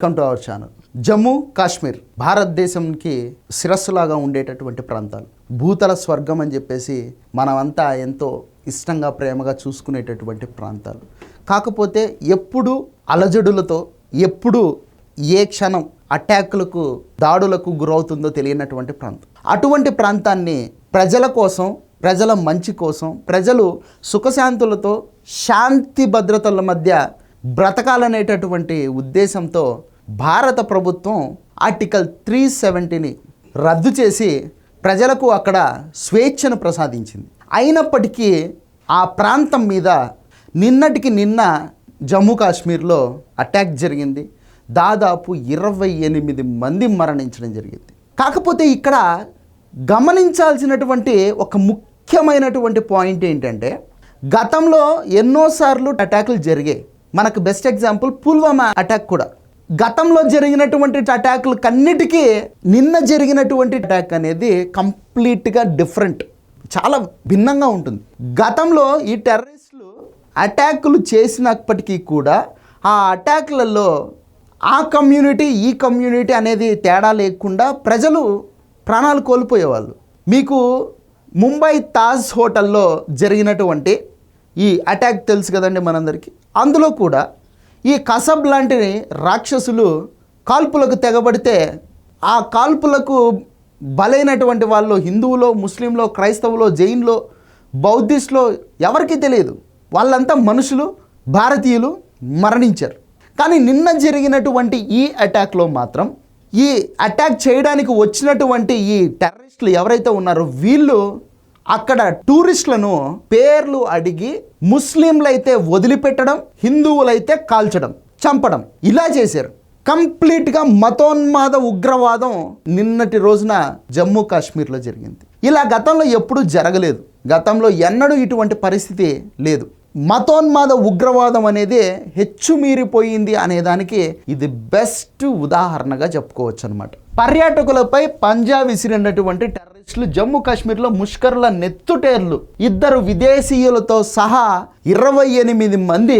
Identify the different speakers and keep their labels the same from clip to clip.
Speaker 1: Welcome to our channel Jammu Kashmir భారతదేశంకి శిరస్సులాగా ఉండేటటువంటి ప్రాంతాలు. భూతల స్వర్గం అని చెప్పేసి మనమంతా ఎంతో ఇష్టంగా ప్రేమగా చూసుకునేటటువంటి ప్రాంతాలు. కాకపోతే ఎప్పుడు అలజడులతో ఎప్పుడు ఏ క్షణం అటాక్లకు దాడులకు గురవుతుందో తెలియనటువంటి ప్రాంతం. అటువంటి ప్రాంతాన్ని ప్రజల కోసం ప్రజల మంచి కోసం ప్రజలు సుఖశాంతులతో శాంతి భద్రతల మధ్య బ్రతకాలనేటటువంటి ఉద్దేశంతో భారత ప్రభుత్వం ఆర్టికల్ త్రీ సెవెంటీని రద్దు చేసి ప్రజలకు అక్కడ స్వేచ్ఛను ప్రసాదించింది. అయినప్పటికీ ఆ ప్రాంతం మీద నిన్నటికి నిన్న జమ్మూ కాశ్మీర్లో అటాక్ జరిగింది. దాదాపు ఇరవై ఎనిమిది మంది మరణించడం జరిగింది. కాకపోతే ఇక్కడ గమనించాల్సినటువంటి ఒక ముఖ్యమైనటువంటి పాయింట్ ఏంటంటే గతంలో ఎన్నోసార్లు అటాకులు జరిగాయి. మనకు బెస్ట్ ఎగ్జాంపుల్ పుల్వామా అటాక్ కూడా. గతంలో జరిగినటువంటి అటాకులు కన్నిటికీ నిన్న జరిగినటువంటి అటాక్ అనేది కంప్లీట్గా డిఫరెంట్. చాలా భిన్నంగా ఉంటుంది. గతంలో ఈ టెర్రరిస్టులు అటాకులు చేసినప్పటికీ కూడా ఆ అటాక్లలో ఆ కమ్యూనిటీ ఈ కమ్యూనిటీ అనేది తేడా లేకుండా ప్రజలు ప్రాణాలు కోల్పోయేవాళ్ళు. మీకు ముంబై తాజ్ హోటల్లో జరిగినటువంటి ఈ అటాక్ తెలుసు కదండి మనందరికీ. అందులో కూడా ఈ కసబ్ లాంటి రాక్షసులు కాల్పులకు తెగబడితే ఆ కాల్పులకు బలైనటువంటి వాళ్ళు హిందువులో ముస్లింలో క్రైస్తవులో జైన్లో బౌద్ధిస్ట్లో ఎవరికీ తెలియదు. వాళ్ళంతా మనుషులు భారతీయులు మరణించారు. కానీ నిన్న జరిగినటువంటి ఈ అటాక్లో మాత్రం ఈ అటాక్ చేయడానికి వచ్చినటువంటి ఈ టెర్రరిస్టులు ఎవరైతే ఉన్నారో వీళ్ళు అక్కడ టూరిస్టులను పేర్లు అడిగి ముస్లింలైతే వదిలిపెట్టడం హిందువులైతే కాల్చడం చంపడం. ఇలా చేశారు. కంప్లీట్గా మతోన్మాద ఉగ్రవాదం నిన్నటి రోజున జమ్మూ కాశ్మీర్లో జరిగింది. ఇలా గతంలో ఎప్పుడూ జరగలేదు. గతంలో ఎన్నడూ ఇటువంటి పరిస్థితి లేదు. మతోన్మాద ఉగ్రవాదం అనేది హెచ్చుమీరిపోయింది అనేదానికి ఇది బెస్ట్ ఉదాహరణగా చెప్పుకోవచ్చు అనమాట పర్యాటకులపై పంజా విసిరినటువంటి టెర్రరిస్టులు జమ్మూ కాశ్మీర్లో ముష్కరుల నెత్తుటేర్లు. ఇద్దరు విదేశీయులతో సహా ఇరవై ఎనిమిది మంది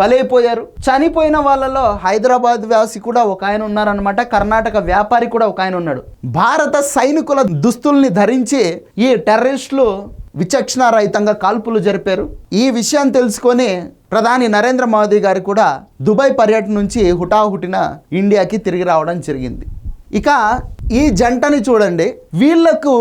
Speaker 1: బలైపోయారు. చనిపోయిన వాళ్ళలో హైదరాబాద్ వ్యాసి కూడా ఒక ఆయన ఉన్నారనమాట కర్ణాటక వ్యాపారి కూడా ఒక ఆయన ఉన్నాడు. భారత సైనికుల దుస్తుల్ని ధరించి ఈ టెర్రరిస్టులు విచక్షణారహితంగా కాల్పులు జరిపారు. ఈ విషయం తెలుసుకొని ప్రధాని నరేంద్ర మోదీ గారు కూడా దుబాయ్ పర్యటన నుంచి హుటాహుటిన ఇండియాకి తిరిగి రావడం జరిగింది. ఇక ఈ జంటని చూడండి వీళ్ళకు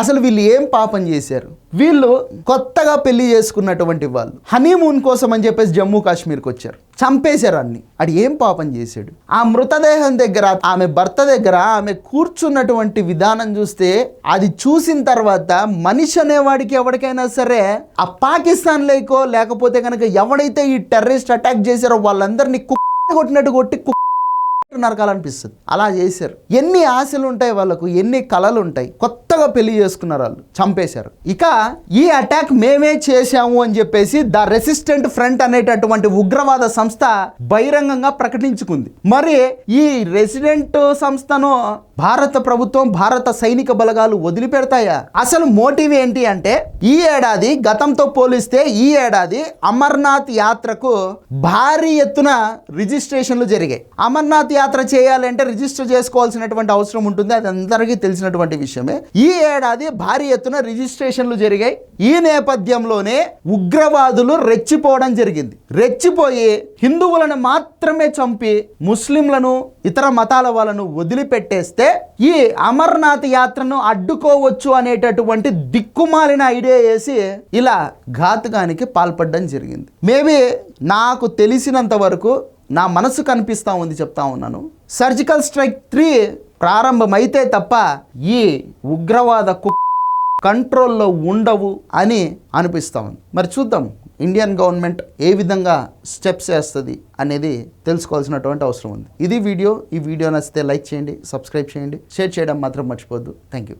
Speaker 1: అసలు వీళ్ళు ఏం పాపం చేశారు? వీళ్ళు కొత్తగా పెళ్ళి చేసుకున్నటువంటి వాళ్ళు. హనీమూన్ కోసం అని చెప్పేసి జమ్మూ కాశ్మీర్కి వచ్చారు. చంపేశారు అన్ని. అది ఏం పాపం చేశాడు? ఆ మృతదేహం దగ్గర ఆమె భర్త దగ్గర ఆమె కూర్చున్నటువంటి విధానం చూస్తే అది చూసిన తర్వాత మనిషి అనేవాడికి ఎవరికైనా సరే ఆ పాకిస్తాన్ లేకో లేకపోతే కనుక ఎవడైతే ఈ టెర్రరిస్ట్ అటాక్ చేశారో వాళ్ళందరినీ కుక్క కొట్టినట్టు కొట్టి నరకాలనిపిస్తుంది. అలా చేశారు. ఎన్ని ఆశలు ఉంటాయి వాళ్ళకు ఎన్ని కళలు ఉంటాయి కొత్తగా పెళ్ళి చేసుకున్నారు వాళ్ళు చంపేశారు. ఇక ఈ అటాక్ మేమే చేశాము అని చెప్పేసి ద రెసిస్టెంట్ ఫ్రంట్ అనేటటువంటి ఉగ్రవాద సంస్థ బహిరంగంగా ప్రకటించుకుంది. మరి ఈ రెసిడెంట్ సంస్థను భారత ప్రభుత్వం భారత సైనిక బలగాలు వదిలిపెడతాయా? అసలు మోటివ్ ఏంటి అంటే ఈ ఏడాది గతంతో పోలిస్తే ఈ ఏడాది అమర్నాథ్ యాత్రకు భారీ ఎత్తున రిజిస్ట్రేషన్లు జరిగాయి. అమర్నాథ్ యాత్ర చేయాలంటే రిజిస్టర్ చేసుకోవాల్సినటువంటి అవసరం ఉంటుంది అది అందరికీ తెలిసినటువంటి విషయమే. ఈ ఏడాది భారీ ఎత్తున రిజిస్ట్రేషన్లు జరిగాయి. ఈ నేపథ్యంలోనే ఉగ్రవాదులు రెచ్చిపోవడం జరిగింది. రెచ్చిపోయి హిందువులను మాత్రమే చంపి ముస్లింలను ఇతర మతాల వాళ్ళను వదిలిపెట్టేస్తే ఈ అమర్నాథ్ యాత్రను అడ్డుకోవచ్చు అనేటటువంటి దిక్కుమాలిన ఐడియా వేసి ఇలా ఘాతుకానికి పాల్పడడం జరిగింది. మేబీ నాకు తెలిసినంత వరకు నా మనసు కనిపిస్తూ ఉంది చెప్తా ఉన్నాను. సర్జికల్ స్ట్రైక్ త్రీ ప్రారంభమైతే తప్ప ఈ ఉగ్రవాద కు కంట్రోల్లో ఉండవు అని అనిపిస్తా ఉంది. మరి చూద్దాం. ఇండియన్ గవర్నమెంట్ ఏ విధంగా స్టెప్స్ వేస్తుంది అనేది తెలుసుకోవాల్సినటువంటి అవసరం ఉంది. ఇది వీడియో. ఈ వీడియో నచ్చితే లైక్ చేయండి సబ్స్క్రైబ్ చేయండి. షేర్ చేయడం మాత్రం మర్చిపోద్దు థ్యాంక్ యూ